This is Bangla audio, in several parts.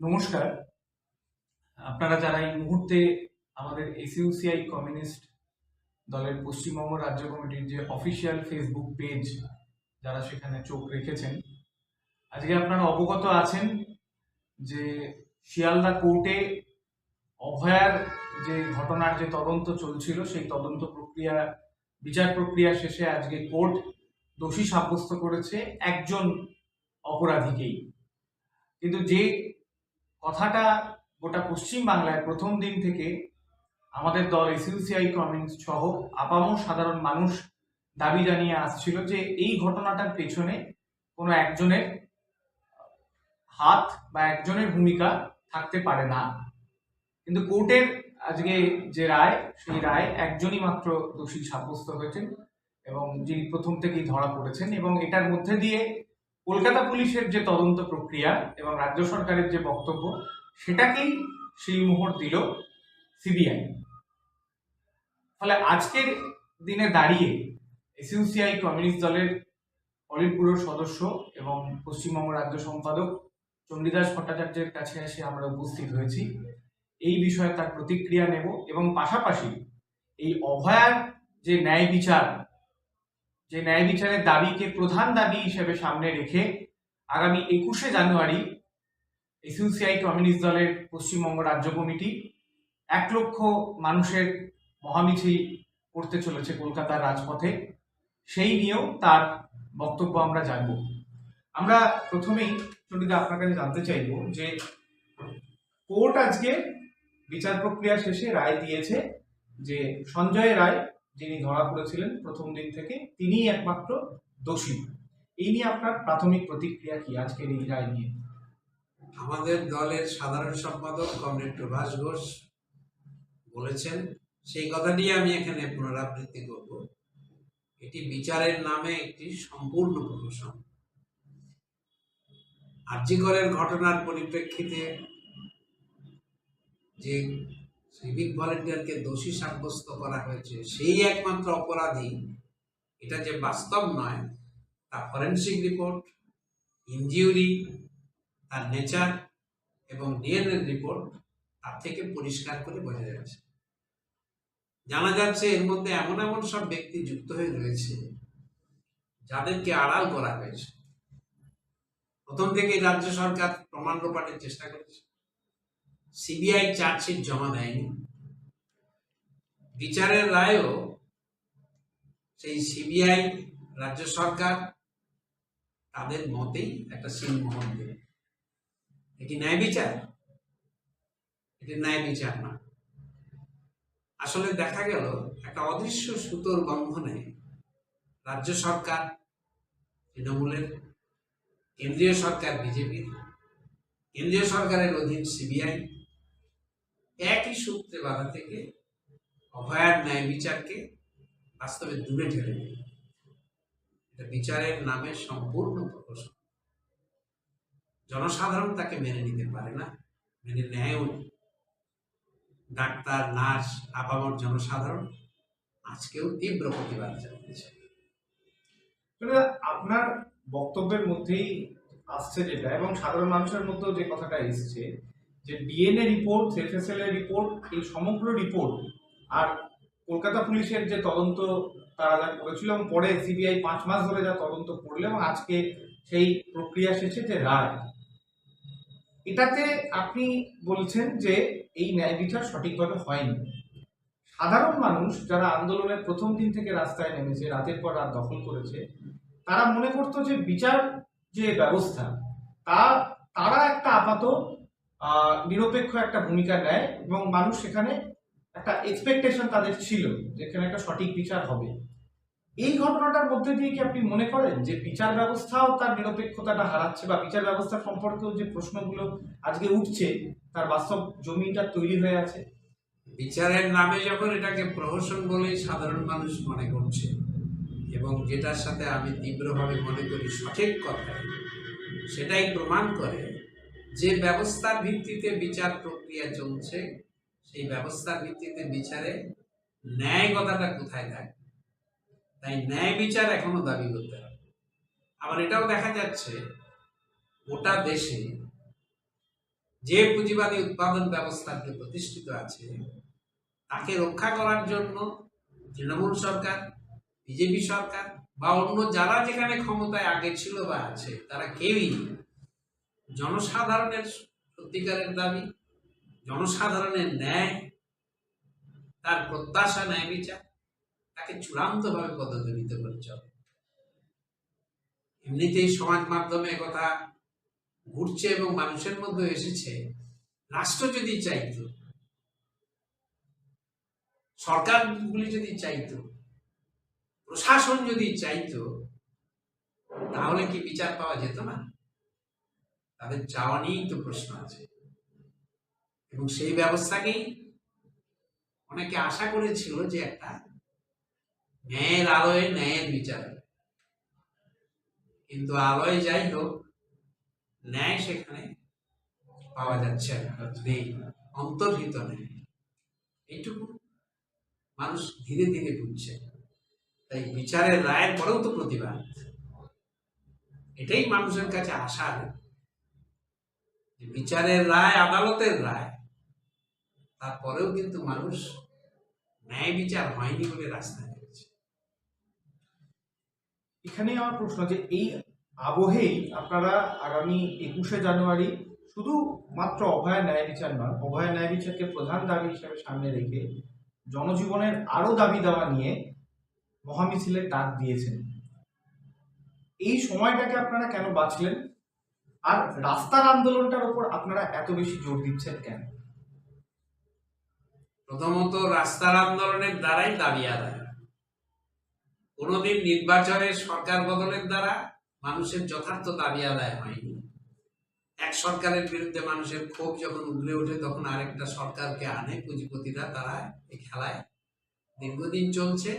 নমস্কার। আপনারা যারা এই মুহূর্তে আমাদের এসইউসিআই কমিউনিস্ট দলের পশ্চিমবঙ্গ রাজ্য কমিটির যে অফিসিয়াল ফেসবুক পেজ যারা সেখানে চোখ রেখেছেন, আজকে আপনারা অবগত আছেন যে শিয়ালদা কোর্টে অভয়ার যে ঘটনার যে তদন্ত চলছিল, সেই তদন্ত প্রক্রিয়া, বিচার প্রক্রিয়া শেষে আজকে কোর্ট দোষী সাব্যস্ত করেছে একজন অপরাধীকেই। কিন্তু যে কথাটা গোটা পশ্চিম বাংলায় প্রথম দিন থেকে আমাদের দল এসইউসিআই কমিউনিস্ট সহ আপামর সাধারণ মানুষ দাবি জানিয়ে আসছিল যে এই ঘটনাটার পেছনে কোনো একজনের হাত বা একজনের ভূমিকা থাকতে পারে না। কিন্তু কোর্টের আজকে যে রায়, সেই রায় একজনই মাত্র দোষী সাব্যস্ত হয়েছেন এবং যিনি প্রথম থেকেই ধরা পড়েছেন এবং এটার মধ্যে দিয়ে কলকাতা পুলিশের যে তদন্ত প্রক্রিয়া এবং রাজ্য সরকারের যে বক্তব্য, সেটাকেই শিলমোহর দিল সিবিআই। ফলে আজকের দিনে দাঁড়িয়ে এসইউসিআই কমিউনিস্ট দলের অলিট ব্যুরোর সদস্য এবং পশ্চিমবঙ্গ রাজ্য সম্পাদক চণ্ডীদাস ভট্টাচার্যের কাছে এসে আমরা উপস্থিত হয়েছি। এই বিষয়ে তার প্রতিক্রিয়া নেব এবং পাশাপাশি এই অভয়ার যে ন্যায় বিচার যে ন্যায় বিচারের দাবিকে প্রধান দাবি হিসেবে সামনে রেখে আগামী একুশে জানুয়ারি এসইউসিআই কমিউনিস্ট দলের পশ্চিমবঙ্গ রাজ্য কমিটি এক লক্ষ মানুষের মহামিছিল করতে চলেছে কলকাতার রাজপথে। সেই নিয়েও তার বক্তব্য আমরা জানব। আমরা প্রথমেই চন্ডিদা আপনার কাছে জানতে চাইব যে কোর্ট আজকে বিচার প্রক্রিয়া শেষে রায় দিয়েছে যে সঞ্জয় রায় যিনি ধরা পড়েছিলেন প্রথম দিন থেকে, তিনিই একমাত্র দোষী। এই নিয়ে আপনার প্রাথমিক প্রতিক্রিয়া কি আজকের এই রায় নিয়ে? আমাদের দলের সাধারণ সম্পাদক কমরেড প্রভাস ঘোষ বলেছেন, সেই কথা নিয়ে আমি এখানে পুনরাবৃত্তি করব। এটি বিচারের নামে একটি সম্পূর্ণ প্রহসন। আর্যিকরের ঘটনার পরিপ্রেক্ষিতে যে সিভিক ভলেন্টিয়ারকে দোষী সাব্যস্ত করা হয়েছে, সেই একমাত্র অপরাধী, এটা যে বাস্তব নয়, তা ফরেন্সিক রিপোর্ট ইনজিউরি তার নেচার এবং ডিএনএ রিপোর্ট তার থেকে পরিষ্কার করে বোঝা যাচ্ছে। জানা যাচ্ছে এর মধ্যে এমন এমন সব ব্যক্তি যুক্ত হয়ে রয়েছে, যাদেরকে আড়াল করা হয়েছে। প্রথম থেকে রাজ্য সরকার প্রমাণ লোপাটের চেষ্টা করেছে। সিবিআই চার্জশিট জমা দেয়নি। বিচারের রায়ও সেই সিবিআই, রাজ্য সরকার তাদের মতেই একটা সিলমোহর দেবে এটি ন্যায় বিচার। এটি ন্যায় বিচার না। আসলে দেখা গেল, একটা অদৃশ্য সুতোর বন্ধনে রাজ্য সরকার, তৃণমূলের, কেন্দ্রীয় সরকার, বিজেপির, কেন্দ্রীয় সরকারের অধীন সিবিআই একই সূত্রে বাধা থেকে অভয়ার ন্যায় বিচারকে বাস্তবে দূরে ঠেলে দেয় এটা বিচারের নামে সম্পূর্ণ প্রহসন জনসাধারণ তাকে মেনে নিতে পারে না মেনে নেয়ও ডাক্তার নার্স আপামর জনসাধারণ আজকেও তীব্র প্রতিবাদ জানিয়েছে। চন্ডিদা, আপনার বক্তব্যের মধ্যেই আসছে যেটা এবং সাধারণ মানুষের মধ্যেও যে কথাটা এসছে যে ডিএনএ রিপোর্ট এফএসএল এর রিপোর্ট এই সমগ্র রিপোর্ট আর কলকাতা পুলিশের যে তদন্ত তারা যা করেছিল এবং পরে সিবিআই পাঁচ মাস ধরে যা তদন্ত করল এবং আজকে সেই প্রক্রিয়া শেষে যে রায়। এটাতে আপনি বলছেন যে এই ন্যায় বিচার সঠিকভাবে হয়নি। সাধারণ মানুষ যারা আন্দোলনের প্রথম দিন থেকে রাস্তায় নেমেছে, রাতের পর রাত দখল করেছে, তারা মনে করতো যে বিচার যে ব্যবস্থা, তা, তারা একটা আপাত নিরপেক্ষ একটা ভূমিকা নেয় এবং মানুষ সেখানে একটা এক্সপেকটেশন তাদের ছিল যে এখানে একটা সঠিক বিচার হবে। এই ঘটনাটার মধ্যে দিয়ে কি আপনি মনে করেন যে বিচার ব্যবস্থাও তার নিরপেক্ষতাটা হারাচ্ছে বা বিচার ব্যবস্থা সম্পর্কেও যে প্রশ্নগুলো আজকে উঠছে, তার বাস্তব জমিটা তৈরি হয়ে আছে? বিচারের নামে যখন এটাকে প্রহসন বলেই সাধারণ মানুষ মনে করছে, এবং যেটার সাথে আমি তীব্রভাবে মনে করি সঠিক কথা সেটাই প্রমাণ করে যে ব্যবস্থার ভিত্তিতে বিচার প্রক্রিয়া চলছে, সেই ব্যবস্থার ভিত্তিতে বিচারে ন্যায় কথাটা কোথায় থাকে? তাই ন্যায় বিচার এখনও দাবি করতে হবে। আবার এটাও দেখা যাচ্ছে, গোটা দেশে যে পুঁজিবাদী উৎপাদন ব্যবস্থাকে প্রতিষ্ঠিত আছে, তাকে রক্ষা করার জন্য তৃণমূল সরকার, বিজেপি সরকার বা অন্য যারা যেখানে ক্ষমতায় আগে ছিল বা আছে, তারা কেউই জনসাধারণের সত্যিকারের দাবি, জনসাধারণের ন্যায়, তার প্রত্যাশা, ন্যায় বিচার, তাকে চূড়ান্তভাবে পদদলিত করে চলে। এমনিতেই সমাজ মাধ্যমে কথা ঘুরছে এবং মানুষের মধ্যে এসেছে, রাষ্ট্র যদি চাইতো, সরকারগুলি যদি চাইতো, প্রশাসন যদি চাইতো, তাহলে কি বিচার পাওয়া যেত না? তাদের চাওয়া নিয়েই তো প্রশ্ন আছে। এবং সেই ব্যবস্থাকেই অনেকে আশা করেছিল যে একটা ন্যায়ের আলোয় ন্যায়ের বিচার। কিন্তু আলোয় যাই হোক, ন্যায় সেখানে পাওয়া যাচ্ছে নেই অন্তর্হিত নেই এইটুকু মানুষ ধীরে ধীরে বুঝছে, তাই বিচারের রায়ের পরেও তো প্রতিবাদ। এটাই মানুষের কাছে আশা বিচারের রায়, আদালতের রায়, তারপরেও কিন্তু মানুষ ন্যায় বিচার হয়নি বলে রাস্তায় নেমেছে এখানেই আমার প্রশ্ন যে এই আবহেই আপনারা আগামী একুশে জানুয়ারি শুধু মাত্র অভয়া ন্যায় বিচার নয় অভয়া ন্যায় বিচারকে প্রধান দাবি হিসেবে সামনে রেখে জনজীবনের আরও দাবি দেওয়া নিয়ে মহামিছিলের ডাক দিয়েছেন। এই সময়টাকে আপনারা কেন বাঁচলেন? আর রাস্তার আন্দোলনটার উপর আপনারা এত বেশি জোর দিচ্ছেন কেন? প্রথমত রাস্তার আন্দোলনের দ্বারাই দাবি আদায়। কোনোদিন নির্বাচনে সরকার বদলের দ্বারা মানুষের যথার্থ দাবি আদায় হয়নি। এক সরকারের বিরুদ্ধে মানুষের ক্ষোভ যখন উগলে ওঠে, তখন আরেকটা সরকারকে আনে পুঁজিপতিরা তারা এই খেলায় দীর্ঘদিন চলছে।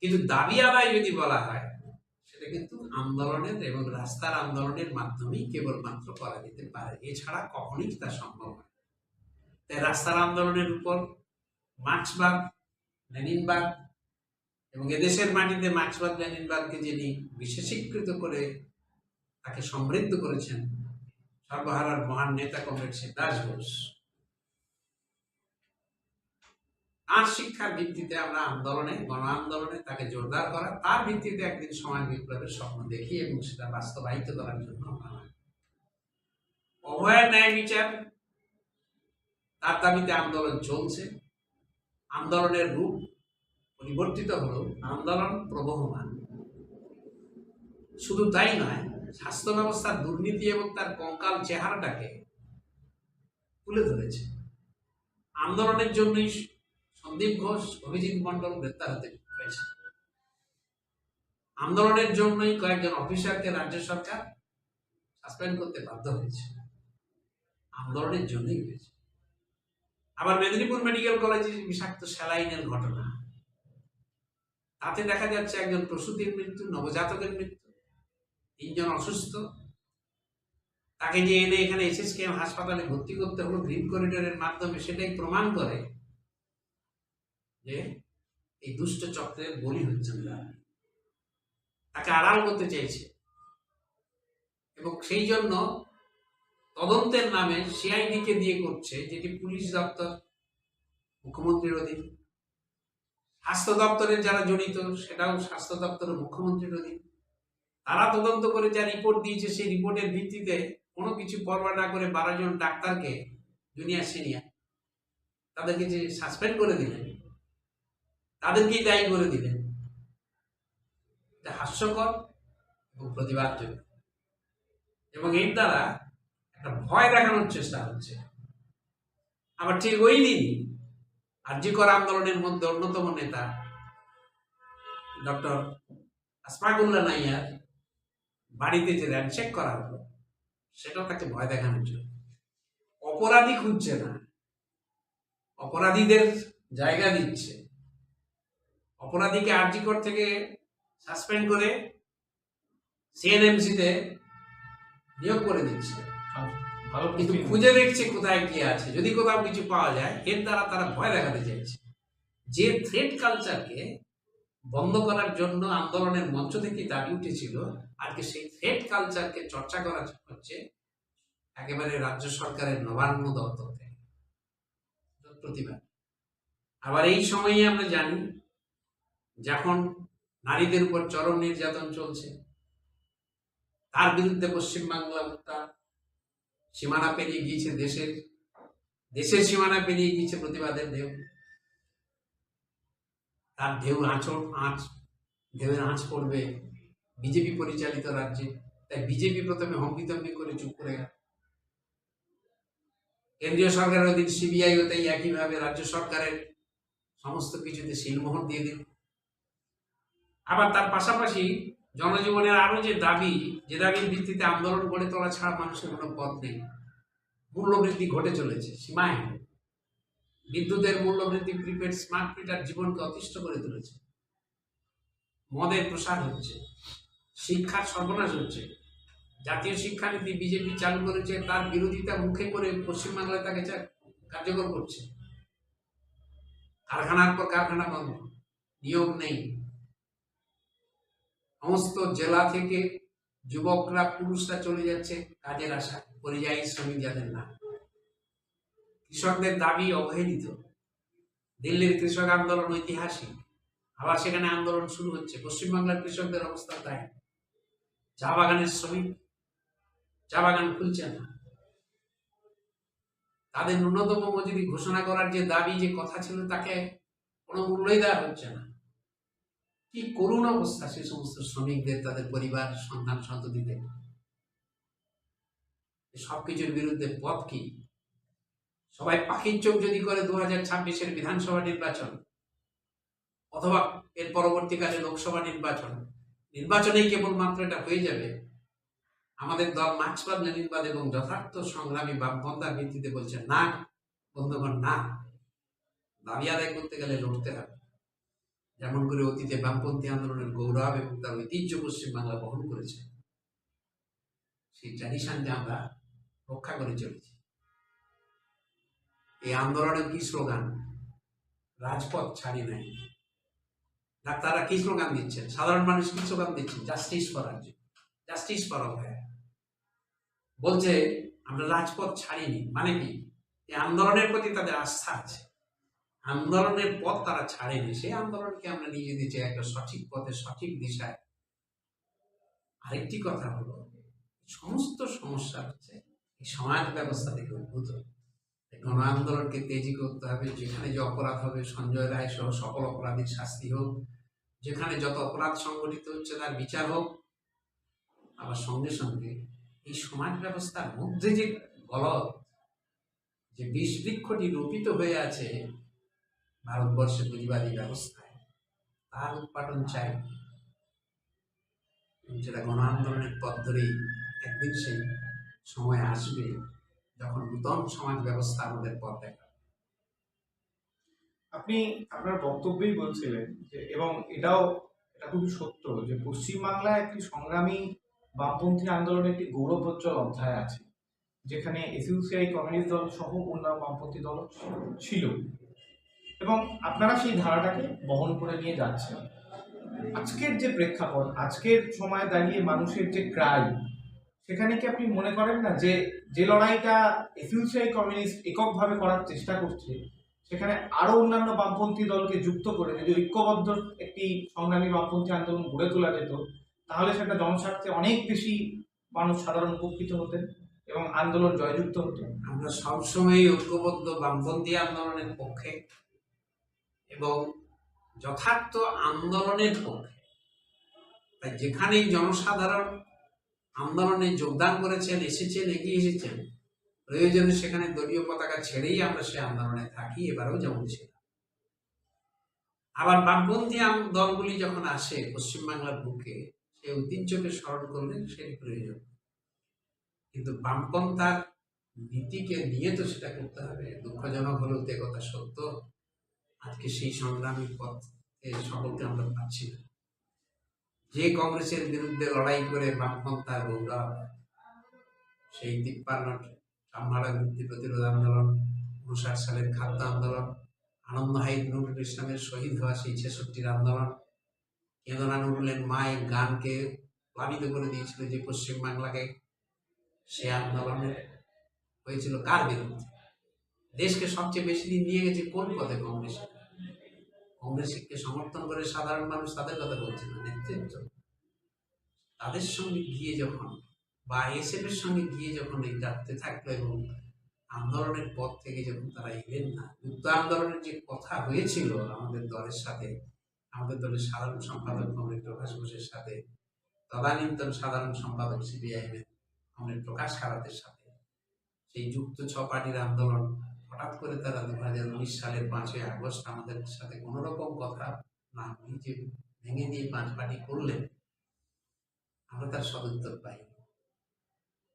কিন্তু দাবি আদায় যদি বলা হয় কিন্তু আন্দোলনের এবং রাস্তার আন্দোলনের মাধ্যমেই কেবলমাত্র করা যেতে পারে। এছাড়া কখনোই তা সম্ভব হয় তাই রাস্তার আন্দোলনের উপর মার্ক্সবাদ, লেনিনবাদ এবং এদেশের মাটিতে মার্ক্সবাদ, লেনিনবাদকে যিনি বিশেষীকৃত করে তাকে সমৃদ্ধ করেছেন, সর্বহারার মহান নেতা কমরেড দাস ঘোষ তার শিক্ষার ভিত্তিতে আমরা আন্দোলনে, গণ আন্দোলনে তাকে জোরদার করা, তার ভিত্তিতে একদিন সমাজ বিপ্লবের স্বপ্ন দেখি এবং সেটা বাস্তবায়িত করার জন্য অভয়ের ন্যায় বিচার, তার দাবিতে আন্দোলন চলছে। আন্দোলনের রূপ পরিবর্তিত হলো, আন্দোলন প্রবহমান। শুধু তাই নয়, স্বাস্থ্য ব্যবস্থার দুর্নীতি এবং তার কঙ্কাল চেহারাটাকে তুলে ধরেছে। আন্দোলনের জন্যই সন্দীপ ঘোষ, অভিজিৎ মন্ডল গ্রেপ্তার হতে হয়েছে আন্দোলনের জন্যই কয়েকজন অফিসারকে রাজ্য সরকার সাসপেন্ড করতে বাধ্য হয়েছে। আন্দোলনের জন্যই হয়েছে। আবার মেদিনীপুর মেডিকেল কলেজে বিষাক্ত স্যালাইনের ঘটনা। তাতে দেখা যাচ্ছে একজন প্রসূতির মৃত্যু, নবজাতকের মৃত্যু, তিনজন অসুস্থ। তাকে যে এনে এখানে এসএসকেএম হাসপাতালে ভর্তি করতে হলো, গ্রিন করিডোরের মাধ্যমে। সেটাই প্রমাণ করে যে এই দুষ্ট চক্রের বলি হচ্ছেন তারা। তাকে আড়াল করতে চেয়েছে। এবং সেই জন্য তদন্তের নামে সিআইডিকে দিয়ে করছে, যেটি পুলিশ দপ্তর, মুখ্যমন্ত্রীর অধীন। স্বাস্থ্য দপ্তরের যারা জড়িত, সেটাও স্বাস্থ্য দপ্তর মুখ্যমন্ত্রীর অধীন। তারা তদন্ত করে যা রিপোর্ট দিয়েছে, সেই রিপোর্টের ভিত্তিতে কোনো কিছু পরোয়া না করে বারো জন ডাক্তারকে জুনিয়র সিনিয়র তাদেরকে যে সাসপেন্ড করে দিলেন তাদেরকেই দায়ী করে দিলেন। হাস্যকর এবং প্রতিবাদযোগ্য। এবং এর দ্বারা একটা ভয় দেখানোর চেষ্টা হচ্ছে। আবার ঠিক ওই দিনই আর্যিকর আন্দোলনের মধ্যে অন্যতম নেতা ডক্টর আসমাকুল্লাহ নাইয়ার বাড়িতে যে র্যান্ডশেক করা হলো, সেটাও তাকে ভয় দেখানোর জন্য। অপরাধী খুঁজছে না। অপরাধীদের জায়গা দিচ্ছে। অপরাধীকে আর্যিকর থেকে সাসপেন্ড করে সিএনএমসিতে নিয়োগ করে দিচ্ছে। ভালো কিন্তু খুঁজে দেখছে কোথায় কি আছে। যদি কোথাও কিছু পাওয়া যায় এর দ্বারা তারা ভয় দেখাতে চাইছে। যে থ্রেড কালচারকে বন্ধ করার জন্য আন্দোলনের মঞ্চ থেকে দাবি উঠেছিল আজকে সেই থ্রেড কালচারকে চর্চা করা হচ্ছে একেবারে রাজ্য সরকারের নবান্ন দপ্তর থেকে। প্রতিবাদ। আবার এই সময়ে আমরা জানি যখন নারীদের উপর চরম নির্যাতন চলছে, তার বিরুদ্ধে পশ্চিমবাংলা উত্তাপ সীমানা পেরিয়ে গিয়েছে দেশের দেশের সীমানা পেরিয়ে গিয়েছে প্রতিবাদের ঢেউ। তার ঢেউ আঁচড়, আঁচ, ঢেউয়ের আঁচ পড়বে বিজেপি পরিচালিত রাজ্যে। তাই বিজেপি প্রথমে হম্বিতম্বি করে চুপ করে গেল। কেন্দ্রীয় সরকারের অধীন সিবিআই ও তাই একইভাবে রাজ্য সরকারের সমস্ত কিছুতে শিলমোহর দিয়ে দিল। আবার তার পাশাপাশি জনজীবনের আরও যে দাবি, যে দাবির ভিত্তিতে আন্দোলন গড়ে তোলা ছাড়া মানুষের কোনো পথ নেই। মূল্যবৃদ্ধি ঘটে চলেছে, সীমায়। বিদ্যুতের মূল্যবৃদ্ধি প্রিপেড স্মার্ট মিটার জীবনকে অতিষ্ঠ করে তুলেছে। মদের প্রসার হচ্ছে, শিক্ষার সর্বনাশ হচ্ছে। জাতীয় শিক্ষানীতি বিজেপি চালু করেছে, তার বিরোধিতা মুখে করে পশ্চিমবাংলায় তাকে কার্যকর করছে। কারখানার পর কারখানা বন্ধ, নিয়োগ নেই। সমস্ত জেলা থেকে যুবকরা, পুরুষরা চলে যাচ্ছে কাজের আশা পরিযায়ী শ্রমিক যাদের না। কৃষকদের দাবি অবহেলিত। দিল্লির কৃষক আন্দোলন ঐতিহাসিক। আবার সেখানে আন্দোলন শুরু হচ্ছে। পশ্চিমবাংলার কৃষকদের অবস্থা তাই। চা বাগানের শ্রমিক, চা বাগান খুলছে না। তাদের ন্যূনতম মজুরি ঘোষণা করার যে দাবি, যে কথা ছিল, তাকে কোনো মূল্যই দেওয়া হচ্ছে না। কি করুণ অবস্থা সে সমস্ত শ্রমিকদের, তাদের পরিবার, সন্তান, সন্ততিদের? সবকিছুর বিরুদ্ধে পথ কি? সবাই পাখির চোখ যদি করে দু হাজার ছাব্বিশের বিধানসভা নির্বাচন, অথবা এর পরবর্তীকালে লোকসভা নির্বাচন, নির্বাচনেই কেবলমাত্র এটা হয়ে যাবে? আমাদের দল মার্ক্সবাদ লেনিনবাদ এবং যথার্থ সংগ্রামী বামপন্থার ভিত্তিতে বলছে না, বন্ধুগণ, না। দাবি আদায় করতে গেলে লড়তে হবে। যেমন করে অতীতে বামপন্থী আন্দোলনের গৌরব এবং তার ঐতিহ্য পশ্চিম বাংলা বহন করেছে, সেই ট্র্যাডিশনকে আমরা রক্ষা করে চলেছি। এই আন্দোলনের কি স্লোগান? রাজপথ ছাড়ি নাই। ডাক্তাররা কি স্লোগান দিচ্ছেন? সাধারণ মানুষ কি স্লোগান দিচ্ছেন? জাস্টিস ফর রাজ্য জাস্টিস ফর অভয়া বলছে, আমরা রাজপথ ছাড়িনি। মানে কি? এই আন্দোলনের প্রতি তাদের আস্থা আছে। আন্দোলনের পথ তারা ছাড়েনি। সেই আন্দোলনকে আমরা নিয়ে যেতে চাই একটা সঠিক পথে, সঠিক দিশায়। আরেকটি কথা হলো, সমস্ত সমস্যা হচ্ছে এই সমাজ ব্যবস্থা থেকে উদ্ভূত। গণ আন্দোলনকে তেজি করতে হবে, যেখানে যে অপরাধ হবে, সঞ্জয় রায় সহ সকল অপরাধীর শাস্তি হোক, যেখানে যত অপরাধ সংগঠিত হচ্ছে তার বিচার হোক, আবার সঙ্গে সঙ্গে এই সমাজ ব্যবস্থার মধ্যে যে গলত যে বিষ বৃক্ষটি রোপিত হয়ে আছে ভারতবর্ষে পুঁজিবাদী ব্যবস্থায় তার উৎপাদন চাই। যেটা গণ আন্দোলনের পথ ধরেই একদিন সেই সময় আসবে যখন নূতন সমাজ ব্যবস্থা আমাদের পথ দেখাবে। আপনি আপনার বক্তব্যেই বলছিলেন যে, এবং এটাও, এটা খুবই সত্য যে পশ্চিমবাংলায় একটি সংগ্রামী বামপন্থী আন্দোলনের একটি গৌরবোজ্জ্বল অধ্যায় আছে, যেখানে এসইউসিআই কমিউনিস্ট দল সহ অন্যান্য বামপন্থী দল ছিল। এবং আপনারা সেই ধারাটাকে বহন করে নিয়ে যাচ্ছেন। আজকের যে প্রেক্ষাপট, আজকের সময় দাঁড়িয়ে মানুষের যে ক্রাই, সেখানে কি আপনি মনে করেন না যে যে লড়াইটা এসইউসিআই কমিউনিস্ট এককভাবে করার চেষ্টা করছে, সেখানে আরও অন্যান্য বামপন্থী দলকে যুক্ত করে যদি ঐক্যবদ্ধ একটি সংগ্রামী বামপন্থী আন্দোলন গড়ে তোলা যেত, তাহলে সেটা জনস্বার্থে অনেক বেশি মানুষ সাধারণ উপকৃত হতেন এবং আন্দোলন জয়যুক্ত হতো আমরা সবসময় ঐক্যবদ্ধ বামপন্থী আন্দোলনের পক্ষে এবং যথার্থ আন্দোলনের পক্ষে তাই যেখানেই জনসাধারণ আন্দোলনে যোগদান করেছেন, এসেছেন, এগিয়ে এসেছেন, প্রয়োজনে সেখানে দলীয় পতাকা ছেড়েই আমরা সে আন্দোলনে থাকি, এবারেও যেমন আবার বামপন্থী দলগুলি যখন আসে পশ্চিমবাংলার বুকে, সেই ঐতিহ্যকে স্মরণ করলে সেই প্রয়োজন। কিন্তু বামপন্থার নীতিকে নিয়ে তো সেটা করতে হবে। দুঃখজনক হলেও তো কথা সত্য। আজকে সেই সংগ্রামী পথ সকলকে আমরা পাচ্ছি না। যে কংগ্রেসের বিরুদ্ধে লড়াই করে বামপন্থার গৌরব সেই তিপ্পান্ন চামড়া বৃত্তি প্রতিরোধ আন্দোলন উনষাট সালের খাদ্য আন্দোলন আনন্দ হাইদ নুরুল ইসলামের শহীদ হওয়া সেই ছেষট্টির আন্দোলন কেদনা নুরুলের মায়ের গানকে প্লাবিত করে দিয়েছিল যে পশ্চিমবাংলাকে সে আন্দোলনের হয়েছিল কার বিরুদ্ধে? দেশকে সবচেয়ে বেশি দিন নিয়ে গেছে কোন পথে কংগ্রেস? কংগ্রেসকে সমর্থন করে সাধারণ মানুষ তাদের কথা বলছে না, নেতৃত্ব। তাদের সঙ্গে গিয়ে যখন বা এসএফ এর সঙ্গে গিয়ে যখন এই ডাকতে থাকল এবং আন্দোলনের পথ থেকে যখন তারা এলেন না যুক্ত আন্দোলনের যে কথা হয়েছিল আমাদের দলের সাথে, আমাদের দলের সাধারণ সম্পাদক কমরেড প্রকাশ ঘোষের সাথে, তদানীন্তন সাধারণ সম্পাদক সিপিআইএম এর কমরেড প্রকাশ খারাতের সাথে, সেই যুক্ত ছ পার্টির আন্দোলন হঠাৎ করে তারা দু হাজার উনিশ সালের পাঁচই আগস্ট আমাদের সাথে কোনো রকম কথা না যে ভেঙে দিয়ে পাঁচ পার্টি করলেন, আমরা তার সদুত্তর পাই।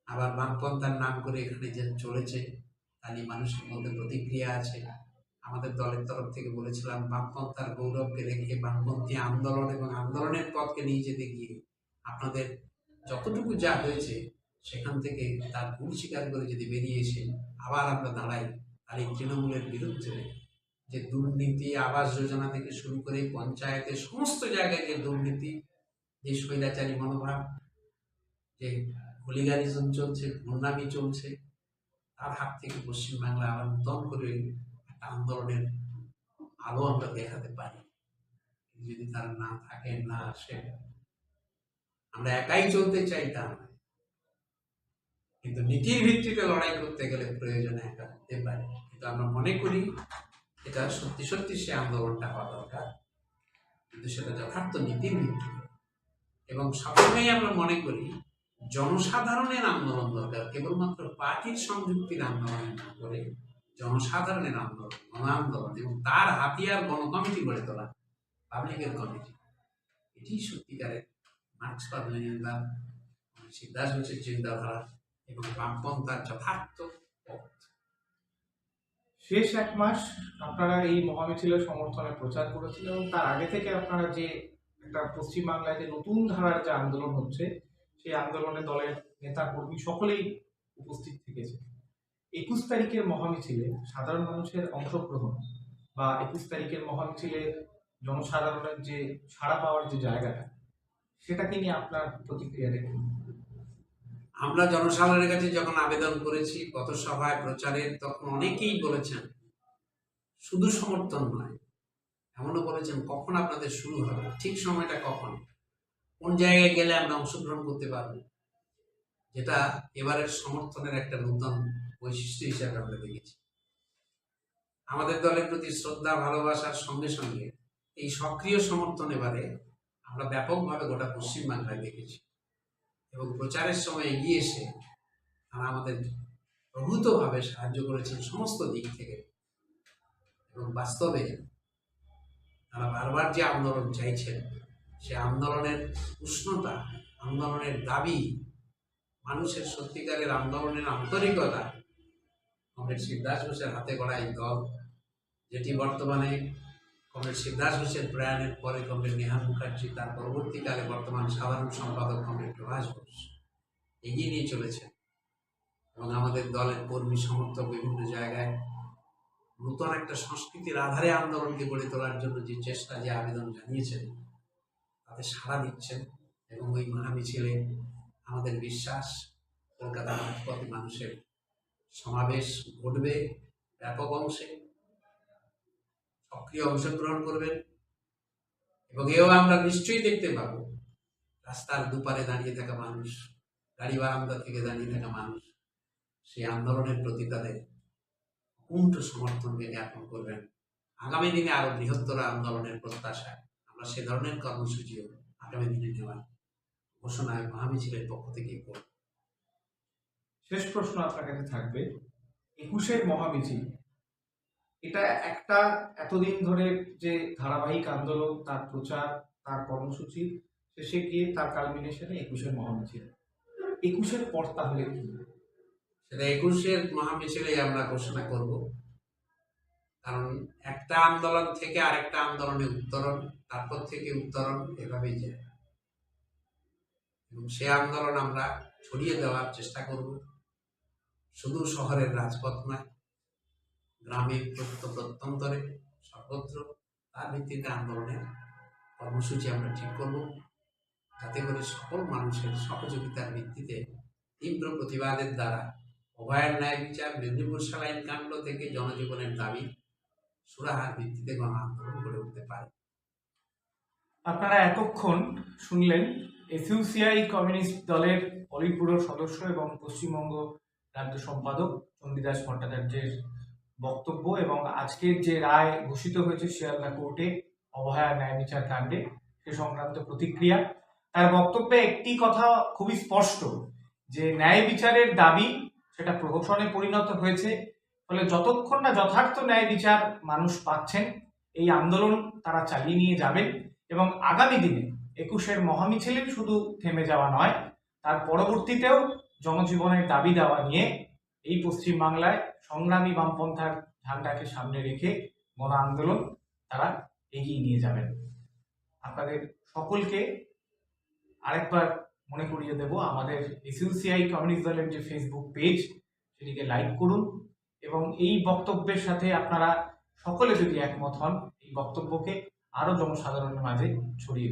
আবার বামপন্থার নাম করে এখানে যে চলেছে তা নিয়ে মানুষের মধ্যে প্রতিক্রিয়া আছে। আমাদের দলের তরফ থেকে বলেছিলাম বামপন্থার গৌরবকে রেখে বামপন্থী আন্দোলন এবং আন্দোলনের পথকে নিয়ে যেতে গিয়ে আপনাদের যতটুকু যা হয়েছে, সেখান থেকে তার ভুল স্বীকার করে যদি বেরিয়ে এসে আবার আমরা দাঁড়াই আর এই তৃণমূলের বিরুদ্ধে যে দুর্নীতি, আবাস যোজনা থেকে শুরু করে পঞ্চায়েতের সমস্ত জায়গায় যে দুর্নীতি, যে স্বৈরাচারী মনোভাব, যে হুলিগানিজম চলছে গুন্ডামি চলছে, তার হাত থেকে পশ্চিমবাংলা আবার নূতন করে একটা আন্দোলনের আলো আমরা দেখাতে পারি। যদি তারা না থাকে না আসে আমরা একাই চলতে চাইতাম কিন্তু নীতির ভিত্তিতে লড়াই করতে গেলে প্রয়োজনে একা হতে পারে কিন্তু আমরা মনে করি এটা সত্যি সত্যি সে আন্দোলনটা হওয়া দরকার। কিন্তু সেটা যথার্থ নীতির ভিত্তিতে। এবং সবসময় আমরা মনে করি জনসাধারণের আন্দোলন দরকার। কেবলমাত্র পার্টির সংযুক্তির আন্দোলন না করে জনসাধারণের আন্দোলন গণ আন্দোলন এবং তার হাতিয়ার গণকমিটি গড়ে তোলা পাবলিকের কমিটি। এটি সত্যিকারের মার্ক্সবাদ সিদ্ধাস ঘোষের চিন্তাধারা এবং বামপন্থার যথার্থ পথ। শেষ এক মাস আপনারা এই মহামিছিলের সমর্থনে প্রচার করেছিলেন এবং তার আগে থেকে আপনারা যে একটা পশ্চিমবাংলায় যে নতুন ধারার যে আন্দোলন হচ্ছে, সেই আন্দোলনে দলের নেতা কর্মী সকলেই উপস্থিত থেকেছে একুশ তারিখের মহামিছিলে সাধারণ মানুষের অংশগ্রহণ বা একুশ তারিখের মহামিছিলে জনসাধারণের যে সাড়া পাওয়ার যে জায়গাটা, সেটাকে নিয়ে আপনার প্রতিক্রিয়া দেখুন। আমরা জনসাধারণের কাছে যখন আবেদন করেছি গত সভায় প্রচারের তখন অনেকেই বলেছেন, শুধু সমর্থন নয়। এমনও বলেছেন, কখন আপনাদের শুরু হবে? ঠিক সময়টা কখন? কোন জায়গায় গেলে আমরা অংশগ্রহণ করতে পারব? যেটা এবারের সমর্থনের একটা নতুন বৈশিষ্ট্য হিসাবে আমরা দেখেছি। আমাদের দলের প্রতি শ্রদ্ধা ভালোবাসার সঙ্গে সঙ্গে এই সক্রিয় সমর্থন এবারে আমরা ব্যাপকভাবে গোটা পশ্চিমবাংলায় দেখেছি। এবং প্রচারের সময় এগিয়ে এসে তারা আমাদের প্রভূতভাবে সাহায্য করেছেন সমস্ত দিক থেকে। এবং বাস্তবে তারা বারবার যে আন্দোলন চাইছেন, সে আন্দোলনের উষ্ণতা, আন্দোলনের দাবি, মানুষের সত্যিকারের আন্দোলনের আন্তরিকতা কমরেড শিবদাস ঘোষের হাতে গড়া এই দল, যেটি বর্তমানে কমরেড শিবদাস ঘোষের প্রয়াণের পরে কমরেড নেহান মুখার্জি, তার পরবর্তীকালে বর্তমান সাধারণ সম্পাদক কমরেড প্রভাস ঘোষ। এগিয়ে নিয়ে চলেছেন। এবং আমাদের দলের কর্মী, সমর্থক বিভিন্ন জায়গায় নূতন একটা সংস্কৃতির আধারে আন্দোলনকে গড়ে তোলার জন্য যে চেষ্টা, যে আবেদন জানিয়েছেন, তাতে সাড়া দিচ্ছেন এবং ওই মহামিছিলে আমাদের বিশ্বাস, কলকাতা মানুষের সমাবেশ ঘটবে, ব্যাপক অংশে। সক্রিয় অংশগ্রহণ করবেন এবং এও আমরা নিশ্চয়ই দেখতে পাবো। রাস্তার দুপারে দাঁড়িয়ে থাকা মানুষ গাড়ি বারান্দা থেকে দাঁড়িয়ে থাকা মানুষ, সেই আন্দোলনের প্রতি তাদের কুণ্ঠ সমর্থনকে জ্ঞাপন করবেন। আগামী দিনে আরও বৃহত্তর আন্দোলনের প্রত্যাশায় আমরা সে ধরনের কর্মসূচিও আগামী দিনে নেওয়ার ঘোষণায় মহামিছিলের পক্ষ থেকে করব। শেষ প্রশ্ন আপনার কাছে থাকবে, একুশের মহামিছিল এটা একটা এতদিন ধরে যে ধারাবাহিক আন্দোলন, তার প্রচার, তার কর্মসূচি, শেষে গিয়ে তার কালমিনেশনে একুশের মহামিছিল। একুশের পর তাহলে কি? সেটা একুশের মহামিছিলে আমরা ঘোষণা করব। কারণ একটা আন্দোলন থেকে আরেকটা আন্দোলনে উত্তরণ, তারপর থেকে উত্তরণ এভাবেই যায়। এবং সে আন্দোলন আমরা ছড়িয়ে দেওয়ার চেষ্টা করব। শুধু শহরের রাজপথ নয় গ্রামে প্রত্য প্রত্যন্তরে সর্বত্র, তার ভিত্তিতে আন্দোলনের কর্মসূচি আমরা ঠিক করব। যাতে করে সকল মানুষের সহযোগিতার ভিত্তিতে তীব্র প্রতিবাদের দ্বারা অভয়ের ন্যায় বিচার, মেদিনীপুর সালাইন কাণ্ড থেকে জনজীবনের দাবি সুরাহার ভিত্তিতে গণ আন্দোলন গড়ে উঠতে পারে। আপনারা এতক্ষণ শুনলেন এসইউসিআই কমিউনিস্ট দলের ব্যুরোর সদস্য এবং পশ্চিমবঙ্গ রাজ্য সম্পাদক চণ্ডীদাস ভট্টাচার্যের বক্তব্য এবং আজকের যে রায় ঘোষিত হয়েছে শিয়ালদা কোর্টে অভয়া ন্যায় বিচার কাণ্ডে, সে সংক্রান্ত প্রতিক্রিয়া, তার বক্তব্যে একটি কথা খুবই স্পষ্ট, যে ন্যায় বিচারের দাবি সেটা প্রহসনে পরিণত হয়েছে, ফলে যতক্ষণ না যথার্থ ন্যায় বিচার মানুষ পাচ্ছেন, এই আন্দোলন তারা চালিয়ে নিয়ে যাবেন এবং আগামী দিনে একুশের মহামিছিলে শুধু থেমে যাওয়া নয়, তার পরবর্তীতেও জনজীবনের দাবি দেওয়া নিয়ে এই পশ্চিমবাংলায় সংগ্রামী বামপন্থার ঝান্ডাকে সামনে রেখে গণ আন্দোলন তারা এগিয়ে নিয়ে যাবেন। আপনাদের সকলকে আরেকবার মনে করিয়ে দেব, আমাদের এসইউসিআই কমিউনিস্ট দলের যে ফেসবুক পেজ সেটিকে লাইক করুন এবং এই বক্তব্যের সাথে আপনারা সকলে যদি একমত হন, এই বক্তব্যকে আরও জনসাধারণের মাঝে ছড়িয়ে